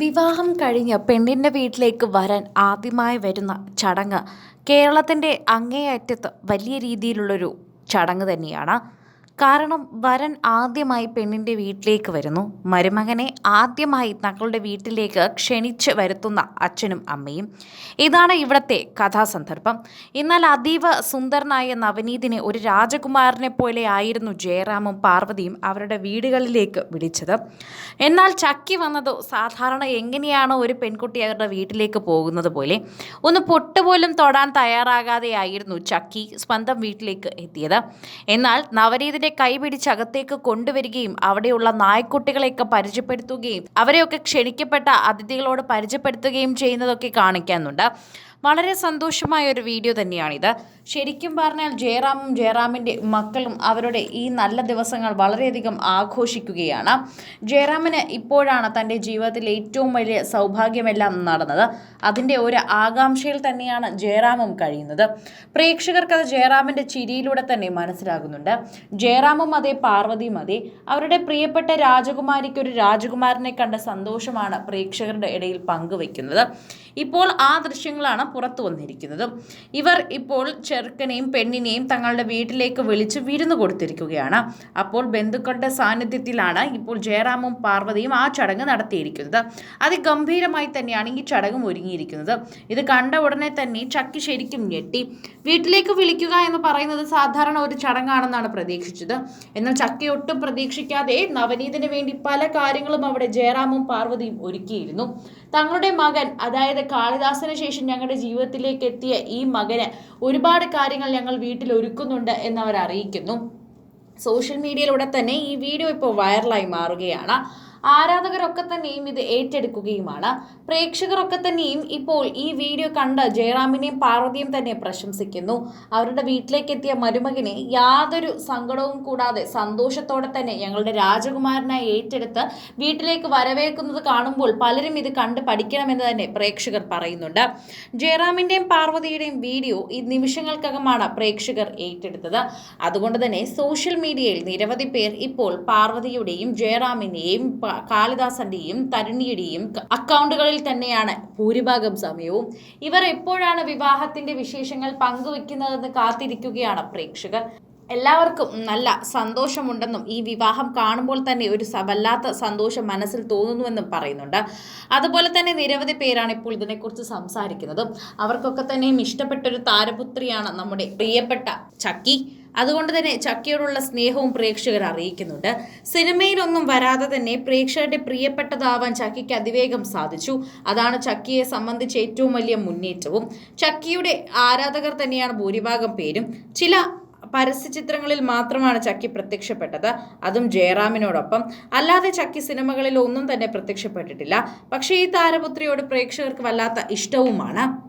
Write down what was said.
വിവാഹം കഴിഞ്ഞ് പെണ്ണിന്റെ വീട്ടിലേക്ക് വരാൻ ആദ്യമായി വരുന്ന ചടങ്ങ് കേരളത്തിന്റെ അങ്ങേയറ്റത്ത് വലിയ രീതിയിലുള്ളൊരു ചടങ്ങ് തന്നെയാണ്. കാരണം വരൻ ആദ്യമായി പെണ്ണിന്റെ വീട്ടിലേക്ക് വരുന്നു. മരുമകനെ ആദ്യമായി തങ്ങളുടെ വീട്ടിലേക്ക് ക്ഷണിച്ച് വരുത്തുന്ന അച്ഛനും അമ്മയും. ഇതാണ് ഇവിടത്തെ കഥാസന്ദർഭം. എന്നാൽ അതീവ സുന്ദരനായ നവനീതിനെ ഒരു രാജകുമാരനെ പോലെ ആയിരുന്നു ജയറാമും പാർവതിയും അവരുടെ വീടുകളിലേക്ക് വിളിച്ചത്. എന്നാൽ ചക്കി വന്നതോ സാധാരണ എങ്ങനെയാണോ ഒരു പെൺകുട്ടി അവരുടെ വീട്ടിലേക്ക് പോകുന്നത് പോലെ. ഒന്ന് പൊട്ടുപോലും തൊടാൻ തയ്യാറാകാതെയായിരുന്നു ചക്കി സ്വന്തം വീട്ടിലേക്ക് എത്തിയത്. എന്നാൽ നവനീതിന്റെ കൈ കൈപിടിച്ചകത്തേക്ക് കൊണ്ടുവരികയും അവിടെയുള്ള നായ്ക്കുട്ടികളെയൊക്കെ പരിചയപ്പെടുത്തുകയും അവരെയൊക്കെ ക്ഷണിക്കപ്പെട്ട അതിഥികളോട് പരിചയപ്പെടുത്തുകയും ചെയ്യുന്നതൊക്കെ കാണിക്കുന്നുണ്ട് വളരെ സന്തോഷമായ ഒരു വീഡിയോ തന്നെയാണിത്. ശരിക്കും പറഞ്ഞാൽ ജയറാമും ജയറാമിന്റെ മക്കളും അവരുടെ ഈ നല്ല ദിവസങ്ങൾ വളരെയധികം ആഘോഷിക്കുകയാണ്. ജയറാമിന് ഇപ്പോഴാണ് തന്റെ ജീവിതത്തിൽ ഏറ്റവും വലിയ സൗഭാഗ്യമെല്ലാം നടന്നത്. അതിന്റെ ഒരു ആകാംക്ഷയിൽ തന്നെയാണ് ജയറാമും കഴിയുന്നത്. പ്രേക്ഷകർക്കത് ജയറാമിന്റെ ചിരിയിലൂടെ തന്നെ മനസ്സിലാകുന്നുണ്ട്. ജയറാമും അതേ പാർവതിയും അതേ. അവരുടെ പ്രിയപ്പെട്ട രാജകുമാരിക്ക് ഒരു രാജകുമാരനെ കണ്ട സന്തോഷമാണ് പ്രേക്ഷകരുടെ ഇടയിൽ പങ്കുവയ്ക്കുന്നത്. ഇപ്പോൾ ആ ദൃശ്യങ്ങളാണ് പുറത്തു വന്നിരിക്കുന്നത്. ഇവർ ഇപ്പോൾ ചെറുക്കനെയും പെണ്ണിനെയും തങ്ങളുടെ വീട്ടിലേക്ക് വിളിച്ച് വിരുന്ന് കൊടുത്തിരിക്കുകയാണ്. അപ്പോൾ ബന്ധുക്കളുടെ സാന്നിധ്യത്തിലാണ് ഇപ്പോൾ ജയറാമും പാർവതിയും ആ ചടങ്ങ് നടത്തിയിരിക്കുന്നത്. അതിഗംഭീരമായി തന്നെയാണ് ഈ ചടങ്ങും ഒരുങ്ങിയിരിക്കുന്നത്. ഇത് കണ്ട ഉടനെ തന്നെ ചക്കി ശരിക്കും ഞെട്ടി. വീട്ടിലേക്ക് വിളിക്കുക എന്ന് പറയുന്നത് സാധാരണ ഒരു ചടങ്ങാണെന്നാണ് പ്രതീക്ഷിച്ചത്. എന്നാൽ ചക്കി ഒട്ടും പ്രതീക്ഷിക്കാതെ നവനീതിന് വേണ്ടി പല കാര്യങ്ങളും അവിടെ ജയറാമും പാർവതിയും ഒരുക്കിയിരുന്നു. തങ്ങളുടെ മകൻ അതായത് കാളിദാസന് ശേഷം ഞങ്ങളുടെ ജീവിതത്തിലേക്ക് എത്തിയ ഈ മകന് ഒരുപാട് കാര്യങ്ങൾ ഞങ്ങൾ വീട്ടിൽ ഒരുക്കുന്നുണ്ട് എന്നവർ അറിയിക്കുന്നു സോഷ്യൽ മീഡിയയിലൂടെ തന്നെ ഈ വീഡിയോ ഇപ്പോൾ വൈറലായി മാറുകയാണ്. ആരാധകരൊക്കെ തന്നെയും ഇത് ഏറ്റെടുക്കുകയുമാണ്. പ്രേക്ഷകരൊക്കെ തന്നെയും ഇപ്പോൾ ഈ വീഡിയോ കണ്ട് ജയറാമിനെയും പാർവതിയും തന്നെ പ്രശംസിക്കുന്നു. അവരുടെ വീട്ടിലേക്ക് എത്തിയ മരുമകനെ യാതൊരു സങ്കടവും കൂടാതെ സന്തോഷത്തോടെ തന്നെ ഞങ്ങളുടെ രാജകുമാരനായി ഏറ്റെടുത്ത് വീട്ടിലേക്ക് വരവേൽക്കുന്നത് കാണുമ്പോൾ പലരും ഇത് കണ്ട് പഠിക്കണമെന്ന് തന്നെ പ്രേക്ഷകർ പറയുന്നുണ്ട്. ജയറാമിന്റെയും പാർവതിയുടെയും വീഡിയോ ഈ നിമിഷങ്ങൾക്കകമാണ് പ്രേക്ഷകർ ഏറ്റെടുത്തത്. അതുകൊണ്ട് തന്നെ സോഷ്യൽ മീഡിയയിൽ നിരവധി പേർ ഇപ്പോൾ പാർവതിയുടെയും ജയറാമിന്റെയും കാളിദാസന്റെയും തരുണിയുടെയും അക്കൗണ്ടുകളിൽ തന്നെയാണ് ഭൂരിഭാഗം സമയവും. ഇവർ എപ്പോഴാണ് വിവാഹത്തിന്റെ വിശേഷങ്ങൾ പങ്കുവെക്കുന്നതെന്ന് കാത്തിരിക്കുകയാണ് പ്രേക്ഷകർ. എല്ലാവർക്കും നല്ല സന്തോഷമുണ്ടെന്നും ഈ വിവാഹം കാണുമ്പോൾ തന്നെ ഒരു വല്ലാത്ത സന്തോഷം മനസ്സിൽ തോന്നുന്നുവെന്നും പറയുന്നുണ്ട്. അതുപോലെ തന്നെ നിരവധി പേരാണ് ഇപ്പോൾ ഇതിനെക്കുറിച്ച് സംസാരിക്കുന്നത്. അവർക്കൊക്കെ തന്നെയും ഇഷ്ടപ്പെട്ട ഒരു താരപുത്രിയാണ് നമ്മുടെ പ്രിയപ്പെട്ട ചക്കി. അതുകൊണ്ട് തന്നെ ചക്കിയോടുള്ള സ്നേഹവും പ്രേക്ഷകർ അറിയിക്കുന്നുണ്ട്. സിനിമയിലൊന്നും വരാതെ തന്നെ പ്രേക്ഷകരുടെ പ്രിയപ്പെട്ടതാവാൻ ചക്കിക്ക് അതിവേഗം സാധിച്ചു. അതാണ് ചക്കിയെ സംബന്ധിച്ച് ഏറ്റവും വലിയ മുന്നേറ്റവും. ചക്കിയുടെ ആരാധകർ തന്നെയാണ് ഭൂരിഭാഗം പേരും. ചില പരസ്യചിത്രങ്ങളിൽ മാത്രമാണ് ചക്കി പ്രത്യക്ഷപ്പെട്ടത്. അതും ജയറാമിനോടൊപ്പം. അല്ലാതെ ചക്കി സിനിമകളിൽ ഒന്നും തന്നെ പ്രത്യക്ഷപ്പെട്ടിട്ടില്ല. പക്ഷേ ഈ താരപുത്രിയോട് പ്രേക്ഷകർക്ക് വല്ലാത്ത ഇഷ്ടവുമാണ്.